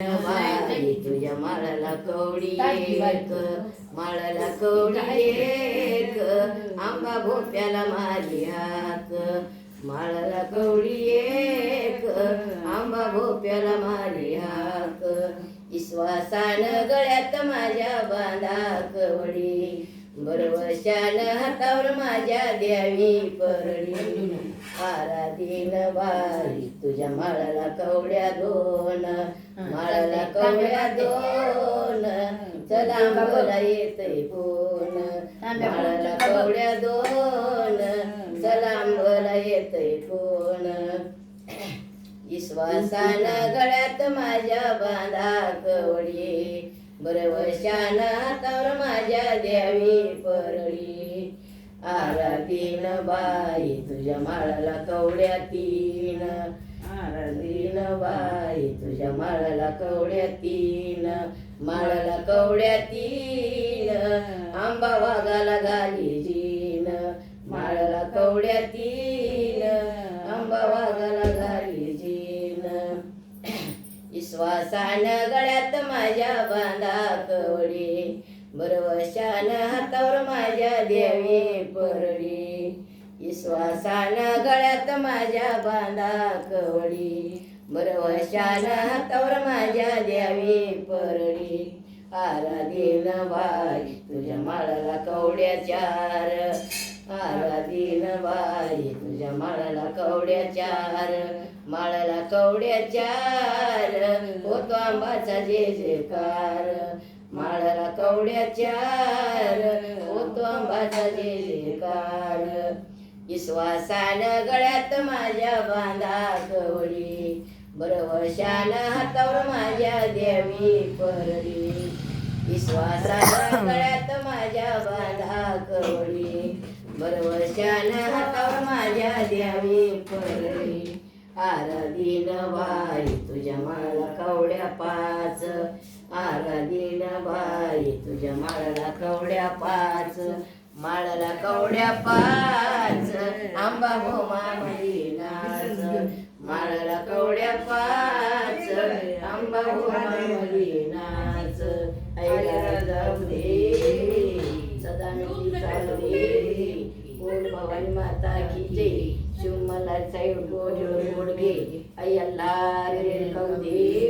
तुझ्या माळाला कवडी एक माळाला कवडी एक आंबा भोप्याला मारी हाक माळाला कवडी एक आंबा भोप्याला मारी हाक विश्वासान गळ्यात माझ्या बांधा कवडी बरवशान हातावर माझ्या द्यावी परडी आराधीन बाई तुझ्या माळाला कवड्या दोन माळाला कवड्या दोन चला मला येतय कोण? माळाला कवड्या दोन चला मला येतय कोण? विश्वासान गळ्यात माझ्या बांधा कवडी बरवशान हातावर माझ्या द्यावी परडी आराधीन बाई तुझ्या माळाला कवड्या तीन. आराधीन बाई तुझ्या माळाला कवड्या तीन. माळाला कवड्या तीन. आंबा वागाला गाली विश्वासान गळ्यात माझ्या बांधा कवडी बरवशान हातावर माझ्या देवी परडी. विश्वासान गळ्यात माझ्या बांधा कवडी बरवशान हातावर माझ्या द्यावी परडी. आराधीन बाई तुझ्या माळाला कवड्या चार. आराधीन बाई तुझ्या माळाला कवड्या चार. माळाला कवड्या चार. होतो आंबाचा जे जेकार. माळाला कवड्या चार. होतो आंबाचा जे जेकार. विश्वासान गळ्यात माझ्या बांधा कवडी बरवशान हातावर माझ्या देवी परडी विश्वासान गळ्यात माझ्या बांधा कवडी बरवशान हातावर माझ्या द्यावी परडी आराधीन बाई तुझ्या माळाला कवड्या पाच. आराधीन बाई तुझ्या माळाला कवड्या पाच. माळाला कवड्या पाच. आंबा भोमा नाच माळाला कवड्या पाच. आंबा भोमा नाच ऐला जाऊ दे सदा मी चालू दे बोल भवानी माता की जय शिव मला साईड गोड गोड घे अय्यल्ला रे कवदे